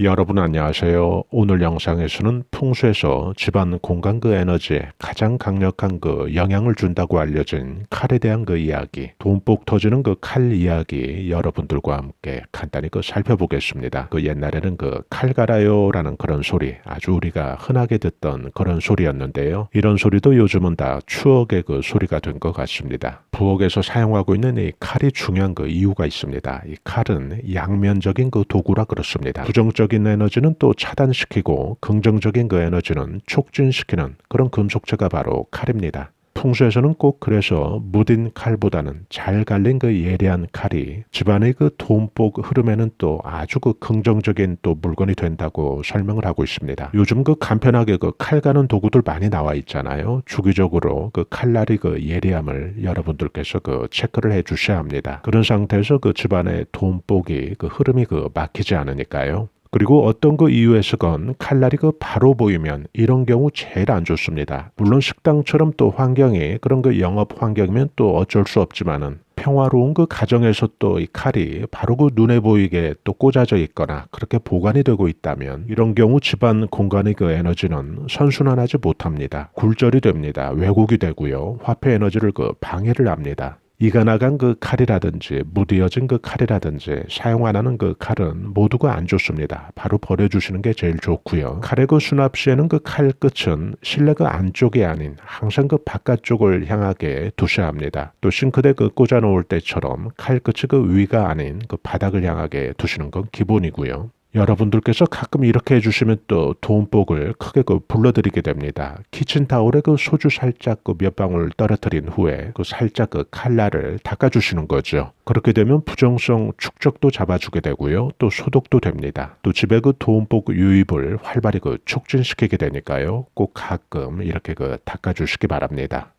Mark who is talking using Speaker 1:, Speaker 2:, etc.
Speaker 1: 여러분 안녕하세요. 오늘 영상에서는 풍수에서 집안 공간 그 에너지에 가장 강력한 그 영향을 준다고 알려진 칼에 대한 그 이야기, 돈복 터지는 그 칼 이야기 여러분들과 함께 간단히 그 살펴보겠습니다. 그 옛날에는 그 칼 갈아요라는 그런 소리 아주 우리가 흔하게 듣던 그런 소리였는데요. 이런 소리도 요즘은 다 추억의 그 소리가 된 것 같습니다. 부엌에서 사용하고 있는 이 칼이 중요한 그 이유가 있습니다. 이 칼은 양면적인 그 도구라 그렇습니다. 부정적 부정적인 에너지는 또 차단시키고 긍정적인 그 에너지는 촉진시키는 그런 금속체가 바로 칼입니다. 풍수에서는 꼭 그래서 무딘 칼보다는 잘 갈린 그 예리한 칼이 집안의 그 돈복 흐름에는 또 아주 그 긍정적인 또 물건이 된다고 설명을 하고 있습니다. 요즘 그 간편하게 그 칼 가는 도구들 많이 나와 있잖아요. 주기적으로 그 칼날이 그 예리함을 여러분들께서 그 체크를 해 주셔야 합니다. 그런 상태에서 그 집안의 돈복이 그 흐름이 그 막히지 않으니까요. 그리고 어떤 그 이유에서건 칼날이 그 바로 보이면 이런 경우 제일 안 좋습니다. 물론 식당처럼 또 환경이 그런 그 영업 환경이면 또 어쩔 수 없지만은 평화로운 그 가정에서 또 이 칼이 바로 그 눈에 보이게 또 꽂아져 있거나 그렇게 보관이 되고 있다면 이런 경우 집안 공간의 그 에너지는 선순환하지 못합니다. 굴절이 됩니다. 왜곡이 되고요. 화폐 에너지를 그 방해를 합니다. 이가 나간 그 칼이라든지 무디어진 그 칼이라든지 사용 안 하는 그 칼은 모두가 안 좋습니다. 바로 버려주시는 게 제일 좋고요. 칼의 그 수납 시에는 그 칼 끝은 실내 그 안쪽이 아닌 항상 그 바깥쪽을 향하게 두셔야 합니다. 또 싱크대 그 꽂아 놓을 때처럼 칼 끝이 그 위가 아닌 그 바닥을 향하게 두시는 건 기본이고요. 여러분들께서 가끔 이렇게 해주시면 또 돈복을 크게 그 불러드리게 됩니다. 키친타올에 그 소주 살짝 그 몇 방울 떨어뜨린 후에 그 살짝 그 칼날을 닦아주시는 거죠. 그렇게 되면 부정성 축적도 잡아주게 되고요. 또 소독도 됩니다. 또 집에 그 돈복 유입을 활발히 그 촉진시키게 되니까요. 꼭 가끔 이렇게 그 닦아주시기 바랍니다.